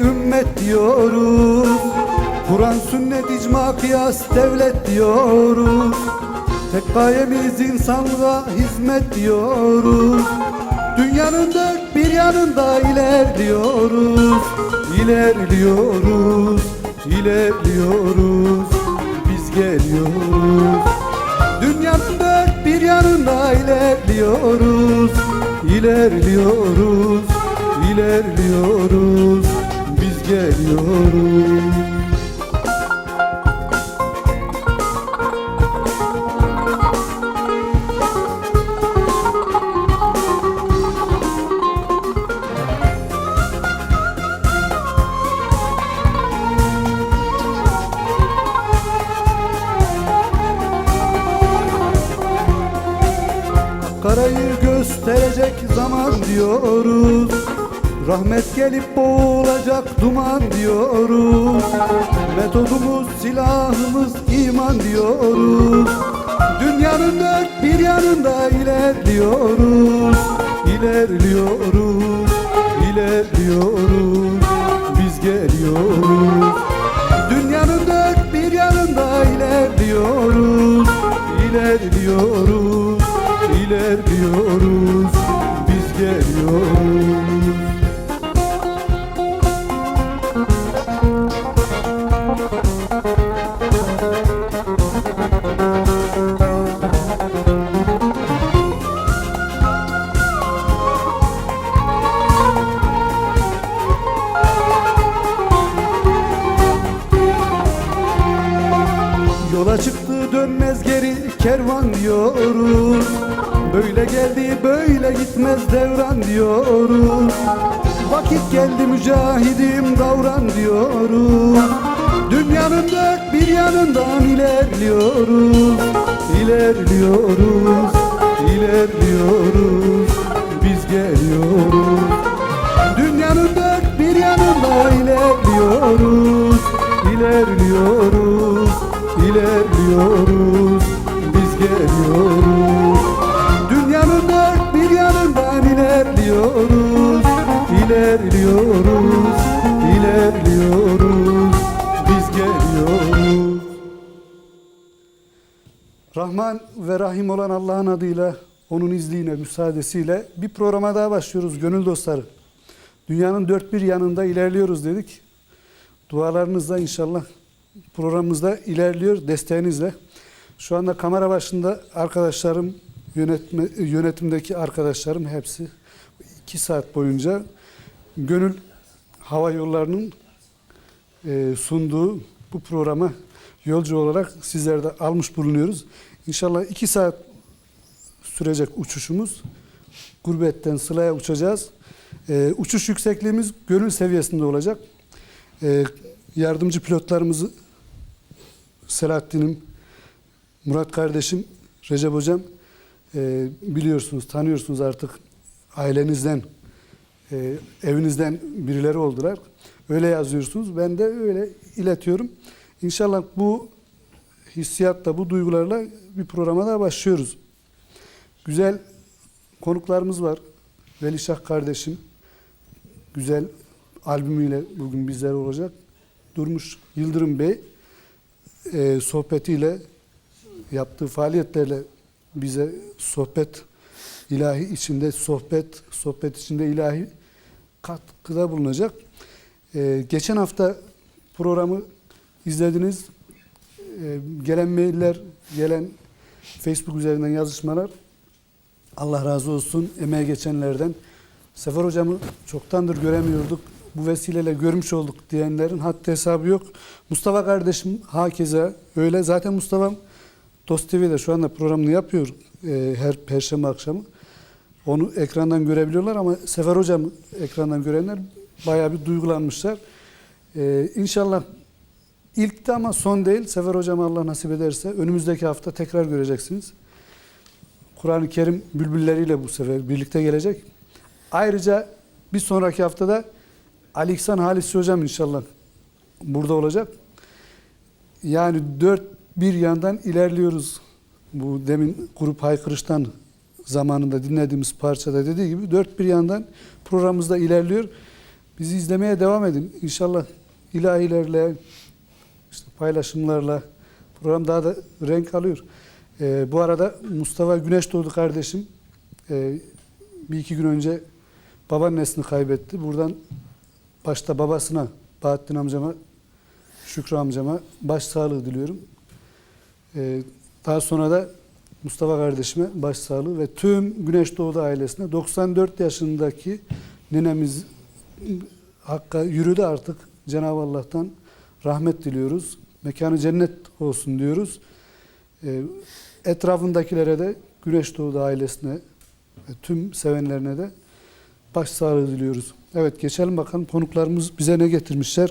Ümmet diyoruz. Kur'an sünnet icma kıyas devlet diyoruz. Tek gayemiz insanlığa hizmet diyoruz. Dünyanın dört bir yanında ilerliyoruz. İlerliyoruz, ilerliyoruz. Biz geliyoruz. Dünyanın dört bir yanında ilerliyoruz. İlerliyoruz, ilerliyoruz Biz geliyoruz Karayı gösterecek zaman diyoruz Rahmet gelip boğulacak duman diyoruz Metodumuz silahımız iman diyoruz. Dünyanın dört bir yanında ilerliyoruz. İlerliyoruz, ilerliyoruz. Biz geliyoruz. Dünyanın dört bir yanında ilerliyoruz. İlerliyoruz, ilerliyoruz çıktı dönmez geri kervan diyoruz. Böyle geldi böyle gitmez devran diyoruz. Vakit geldi mücahidim davran diyoruz. Dünyanın dört bir yanından ilerliyoruz. İlerliyoruz, ilerliyoruz. Biz geliyoruz. Dünyanın dört bir yanında ilerliyoruz İlerliyoruz, ilerliyoruz Biz geliyoruz Dünyanın dört bir yanından ilerliyoruz İlerliyoruz, ilerliyoruz Biz geliyoruz Rahman ve Rahim olan Allah'ın adıyla, onun izniyle, müsaadesiyle bir programa daha başlıyoruz gönül dostları. Dünyanın dört bir yanında ilerliyoruz dedik. Dualarınızla inşallah programımızda ilerliyor desteğinizle. Şu anda kamera başında arkadaşlarım, yönetme, yönetimdeki arkadaşlarım hepsi iki saat boyunca Gönül Hava Yolları'nın e, sunduğu bu programa yolcu olarak sizler de almış bulunuyoruz. İnşallah iki saat sürecek uçuşumuz. Gurbetten Sıla'ya uçacağız. E, uçuş yüksekliğimiz gönül seviyesinde olacak. E, yardımcı pilotlarımızı Selahattin'im, Murat kardeşim, Recep hocam e, biliyorsunuz, tanıyorsunuz artık ailenizden, e, evinizden birileri oldular. Öyle yazıyorsunuz. Ben de öyle iletiyorum. İnşallah bu hissiyatla, bu duygularla bir programa daha başlıyoruz. Güzel konuklarımız var. Velişah kardeşim güzel albümüyle bugün bizler olacak. Durmuş Yıldırım Bey e, sohbetiyle yaptığı faaliyetlerle bize sohbet ilahi içinde sohbet sohbet içinde ilahi katkıda bulunacak. E, geçen hafta programı izlediniz. E, gelen mailler, gelen Facebook üzerinden yazışmalar Allah razı olsun emeğe geçenlerden. Sefer hocamı çoktandır göremiyorduk. Bu vesileyle görmüş olduk diyenlerin haddi hesabı yok. Mustafa kardeşim hakeza öyle. Zaten Mustafa Dost TV'de şu anda programını yapıyor e, her perşembe akşamı. Onu ekrandan görebiliyorlar ama Sefer hocam ekrandan görenler bayağı bir duygulanmışlar. E, inşallah ilk de ama son değil. Sefer hocam Allah nasip ederse önümüzdeki hafta tekrar göreceksiniz. Kur'an-ı Kerim bülbülleriyle bu sefer birlikte gelecek. Ayrıca bir sonraki haftada Ali İhsan Halis Hocam inşallah burada olacak. Yani dört bir yandan ilerliyoruz. Bu demin grup haykırıştan zamanında dinlediğimiz parçada dediği gibi dört bir yandan programımızda ilerliyor. Bizi izlemeye devam edin. İnşallah ilahilerle, işte paylaşımlarla program daha da renk alıyor. Ee, bu arada Mustafa Güneş doğdu kardeşim. Ee, bir iki gün önce babaannesini kaybetti. Buradan başta babasına, Bahattin amcama, Şükrü amcama başsağlığı diliyorum. Ee, daha sonra da Mustafa kardeşime başsağlığı ve tüm Güneş Doğdu ailesine 94 yaşındaki ninemiz Hakk'a yürüdü artık. Cenab-ı Allah'tan rahmet diliyoruz. Mekanı cennet olsun diyoruz. Ee, etrafındakilere de Güneş Doğdu ailesine tüm sevenlerine de başsağlığı diliyoruz. Evet geçelim bakalım konuklarımız bize ne getirmişler.